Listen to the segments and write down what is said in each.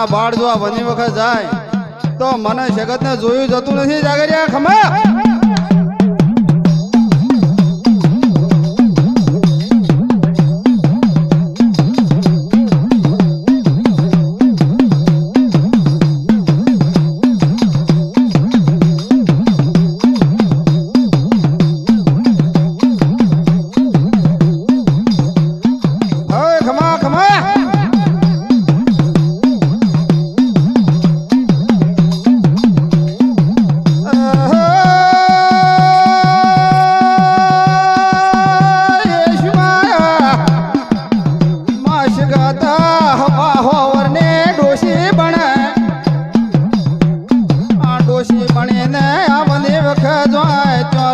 નાના બાળ જો વની વખત જાય તો મને જગતને જોયું જતું નથી જાગરિયા ખમા.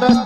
રસ્તામાં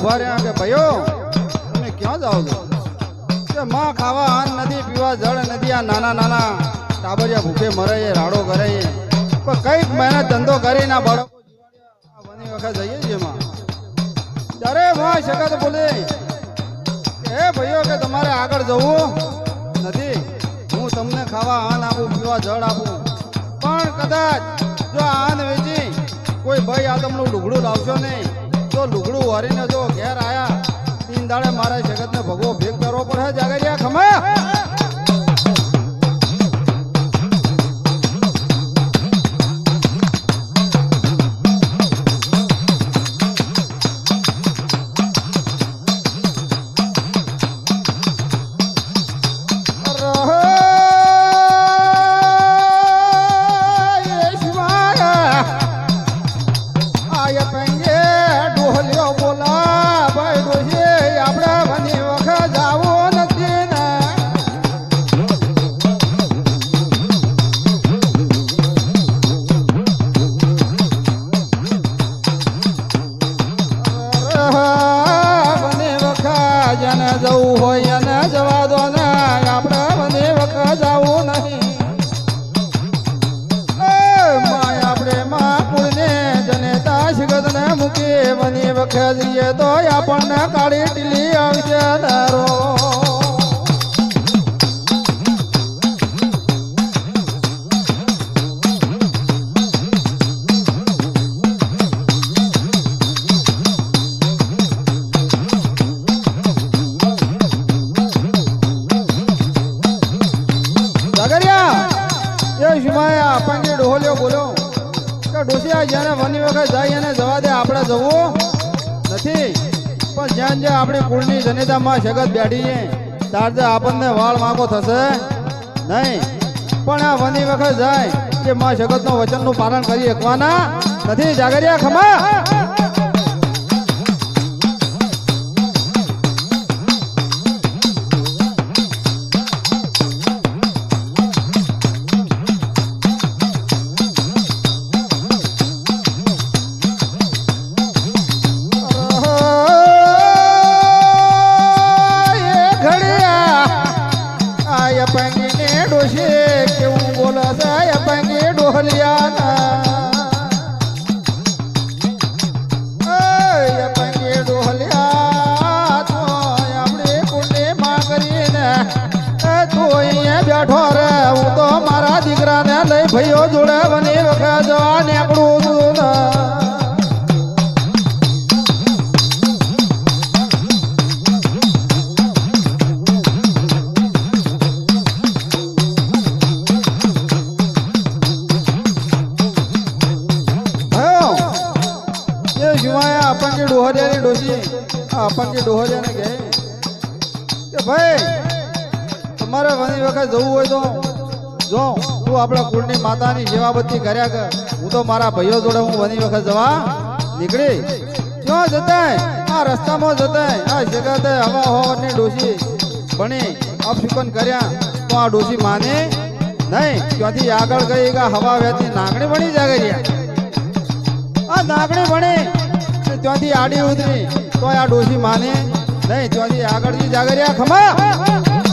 ઊભા રહ્યા કે ભાઈઓ, તમે ક્યાં જાઓ છો? કે માં ખાવા આન નથી, પીવા જળ નથી, આ નાના નાના ટાબરિયા ભૂખે મરે એ રાડો કરે એ પણ કંઈક મહેનત, ધંધો કરી ના બાળકો બની વખત જઈએ છીએ માં. ત્યારે માં શકત બોલે, એ ભાઈઓ, કે તમારે આગળ જવું નથી. હું તમને ખાવા આન આપું, પીવા જળ આપું. પણ કદાચ જો આન વેચી કોઈ ભાઈ આ તમને લુગડું લાવશો નહીં. તો લુગડું વારીને જો ઘેર આયા તીન દાડે મારા જગતને ભગવો ભેગ કરવો પડે, જાગરિયા ખમા પણ જ્યાં જ્યાં આપણી કુળની જનેતામાં જગત બેઠી છે, તાર જે આપણને વાળ માગો થશે? નહીં. પણ આ વની વખત જાય કે માં જગતનો વચનનું પાલન કરી શકવાના નથી. જાગરિયા ખમા. જુવાયા આપણને ડોહરિયાની ડોસી આ આપણને ડોહરિયાને કહે. કે ભાઈ, તમારે ઘણી વખત જવું હોય તો જો, તું આપણા કુળની માતાની સેવાબત્તી કર્યા કર. હું તો મારા ભાઈઓ જોડે હું ઘણી વખત જવા નીકળી. ક્યાં જતાય? આ રસ્તામાં જતાય. આ જગતે હવા હવાની ડોસી ભણી અપશુકન કર્યા. તો આ ડોસી માને નહીં. ત્યાંથી આગળ ગઈ હવા વેતી નાગણી બની જાગે આ નાગણી ભણે ને ત્યાંથી આડી ઉતરી તો આ ડોશી માને નહીં ત્યાંથી આગળથી જાગરિયા ખમા.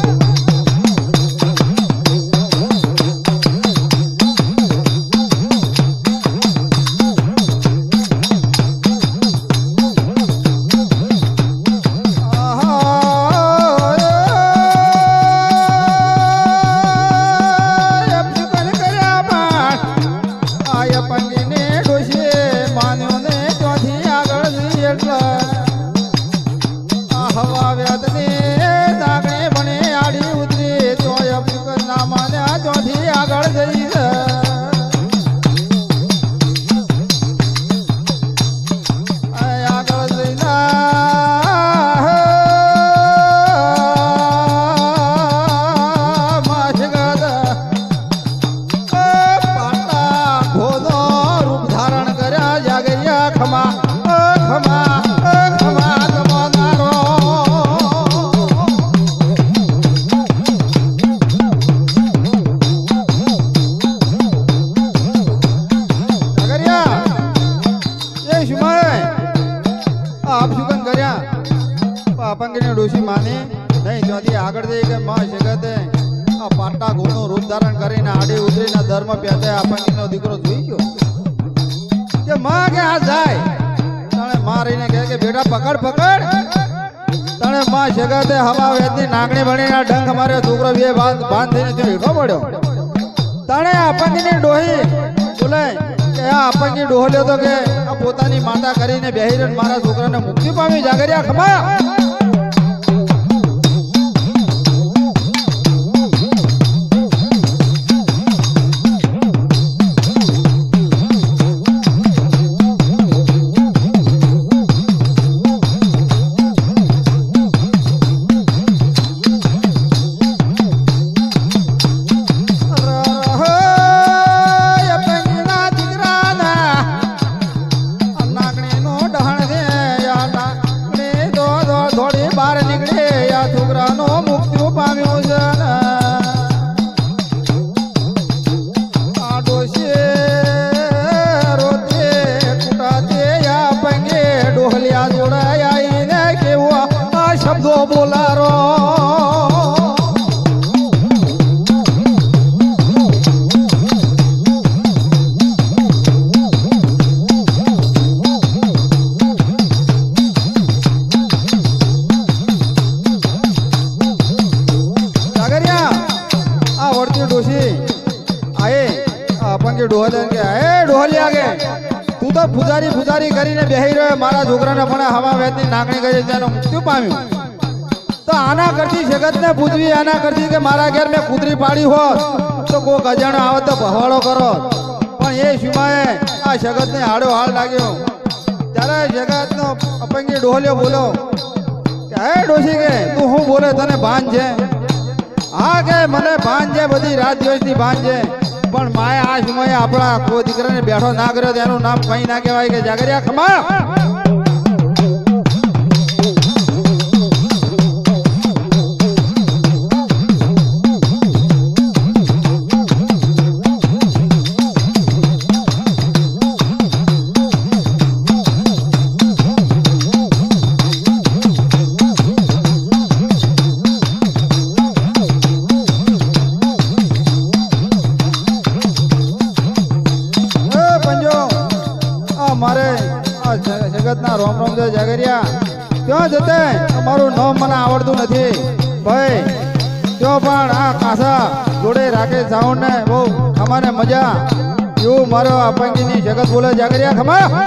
જાગરિયા માં જગતે હવા વેદની નાગણી ભણીને ડંખ માર્યો છોકરો બે બાંધ બાંધીને ત્યાં હેઠો પડ્યો. તણે આપંગીની ડોહી બોલે કે આ આપંગી ડોહલ્યો તો કે આ પોતાની માતા કરીને બેહીને મારા છોકરાને મુક્તિ પામી જાગરિયા ખમા જગતને પૂજવી આના કરતી કે મારા ઘેર મેં કૂતરી પાડી હોત તો કોક અજાણો આવે તો ભવાડો કરો પણ એ સિવાય આ જગતને હાડો હાડ લાગ્યો. ત્યારે જગતનો અપંગી ડોહલ્યો બોલો કે હે ડોસી કે, તું હું બોલે તને ભાન છે? હા કે મને ભાન છે, બધી રાત દિવસની ભાન છે. પણ માએ આ સમયે આપણા કોઈ દીકરાને બેઠો ના કર્યો તેનું નામ કઈ ના કહેવાય કે જાગરિયા ખમા. જ- જગતના રોમ રોમ છે જાગરિયા. ક્યાં જતે? તમારું નામ મને આવડતું નથી. ભાઈ ત્યાં પણ આ કાસા જોડે રાખે સાઉન્ડ ને બહુ અમારે મજા. એવું મારો આ જગત બોલે જાગરિયા, ખમા.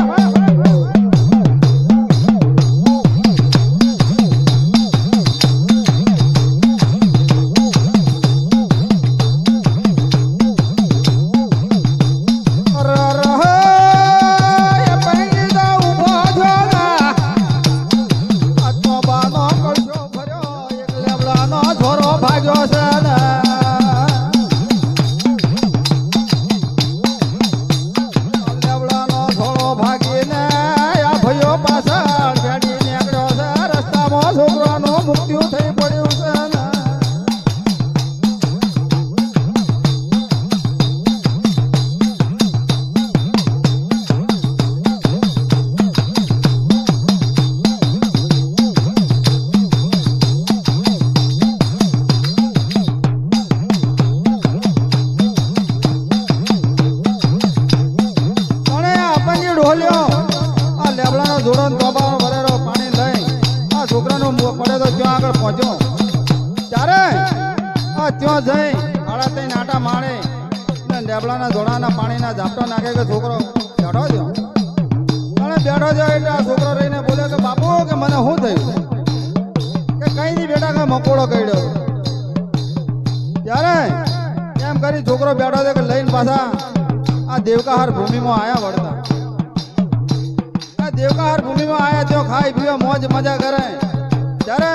ત્યાં જઈ આડા તઈ નાટા માણે ને ડેબલાના ધોળાના પાણીના ઝાપટા નાખે કે છોકરો બેઠો અને બેઠો જાય એટલે આ છોકરો રહીને બોલ્યો કે, બાપુ, કે મને શું થયું? કે કઈ નહીં બેટા, કે મકોડો કર્યો. ત્યારે એમ કરી છોકરો બેઠો છે કે લઈને પાછા આ દેવકાહાર ભૂમિમાં આવ્યા વળતા. દેવકાહાર ભૂમિમાં આયા, ત્યાં ખાઈ પીવા મોજ મજા કરે. ત્યારે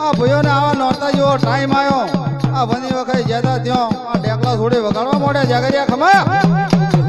આ ભાઈઓને આવા નોરતા જેવો ટાઈમ આવ્યો. આ બની વખત જતા ત્યાં આ ઢેકલા થોડી વગાડવા મોડ્યા જાગરિયા ખમા.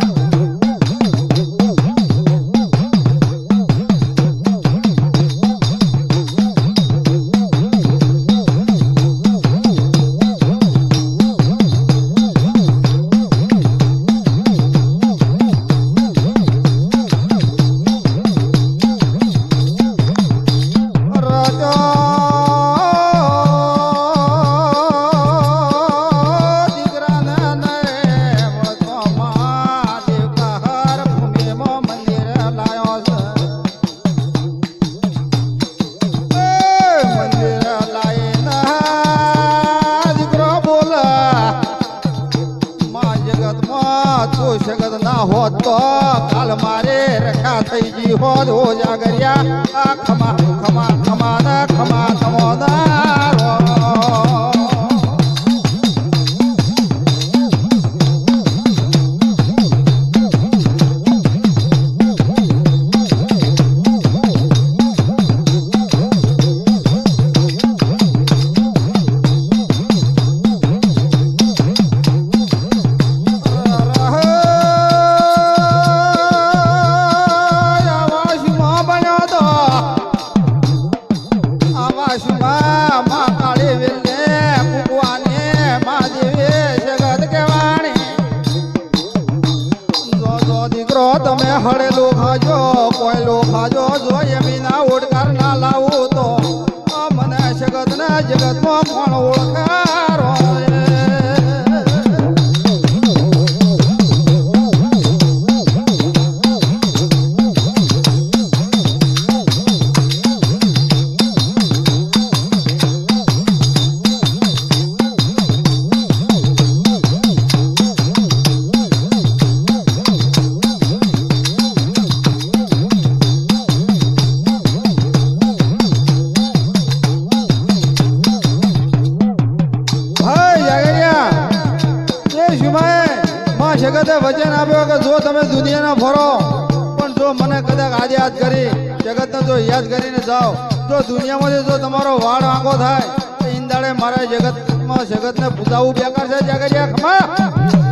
જગતમાં કોણ ઓળખારો આંખો થાય તો ઈંદાડે મારા જગતમાં જગતને પૂજાવું બેકાર છે જાગરિયા ખમા.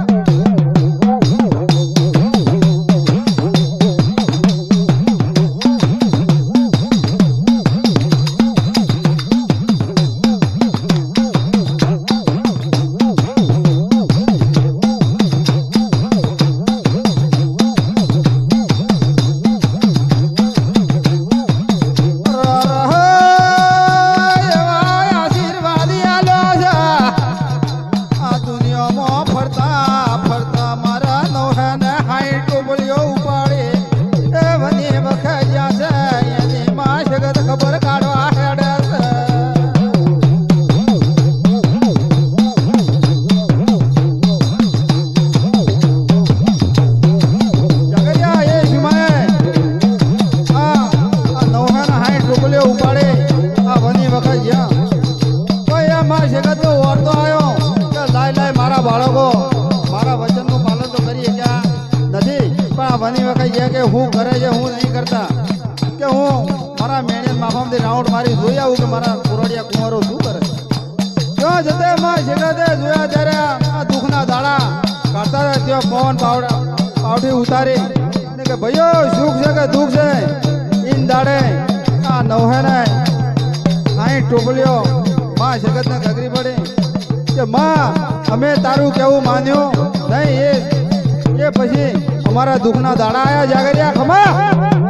ટોપલીઓ માં જગતને ઘગરી પડી. કે માં, અમે તારું કેવું માન્યું? નહીં એ પછી અમારા દુઃખના દાડા આયા જાગરિયા ખમા.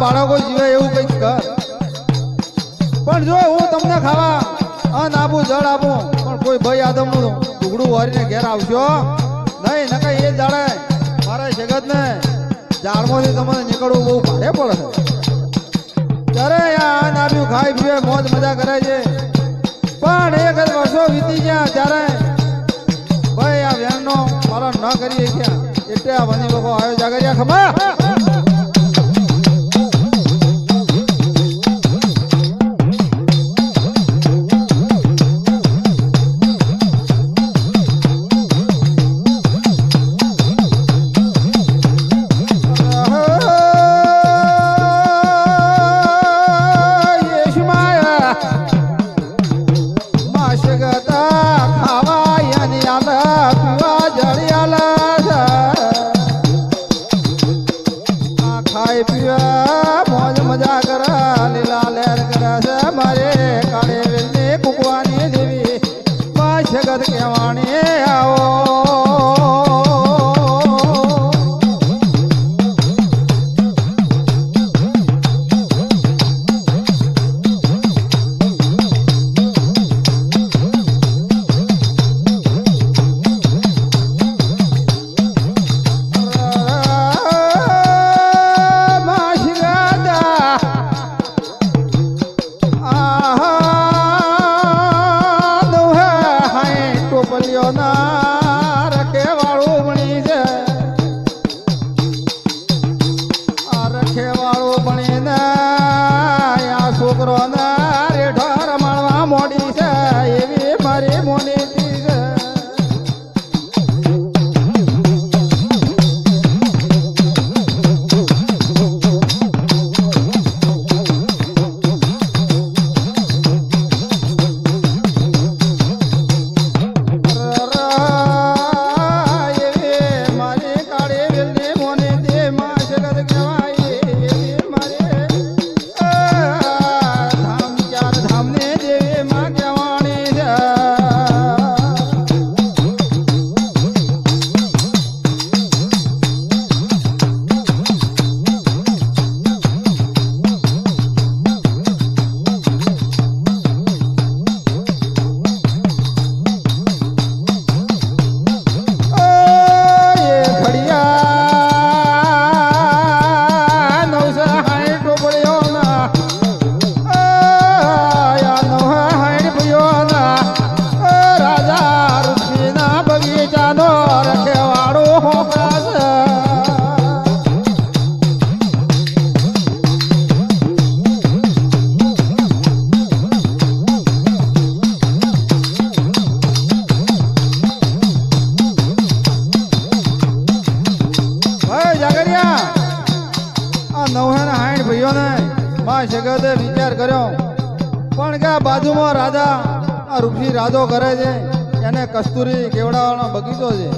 બાળકો જીવે એવું કંઈક કર. પણ જો હું તમને ખાવા અન્ન આપું, જળ આપું, પણ કોઈ ભાઈ આદમનું ટુકડું વારીને ઘેર આવશો? નહીં નકર એ જાડે મારા જગતને ઝાડમાંથી તમને નીકળવું બહુ ભારે પડે ત્યારે આ અન્ન આપ્યું, ખાઈ પીવે, મોજ મજા કરે છે. પણ એક જ વર્ષો વીતી ગયા, ત્યારે ભાઈ આ વેણનો પાલન ન કરીએ ગયા એટલે આ વની લોકો આયો જાગર્યા ખમા આ ખાઈ પીવા મોજ મજા કરા નવહે ને હાઈઠ ભાઈઓને જગતે વિચાર કર્યો. પણ કે બાજુમાં રાધા આ રૂપસી રાધો કરે છે? એને કસ્તુરી કેવડાવાનો બગીચો છે.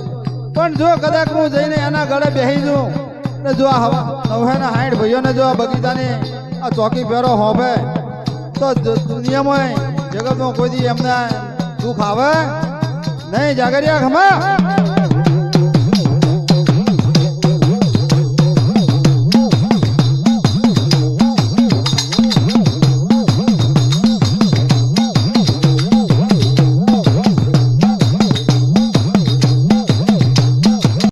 પણ જો કદાચ હું જઈને એના ગળે બેસી જઉં, ને જો આ નવહે ને હાઈઠ ભાઈઓને જો આ બગીચાની આ ચોકી ફેરો હોભે, તો દુનિયામાં જગતમાં કોઈ એમને દુઃખ આવે? નહીં જાગરિયા ખમા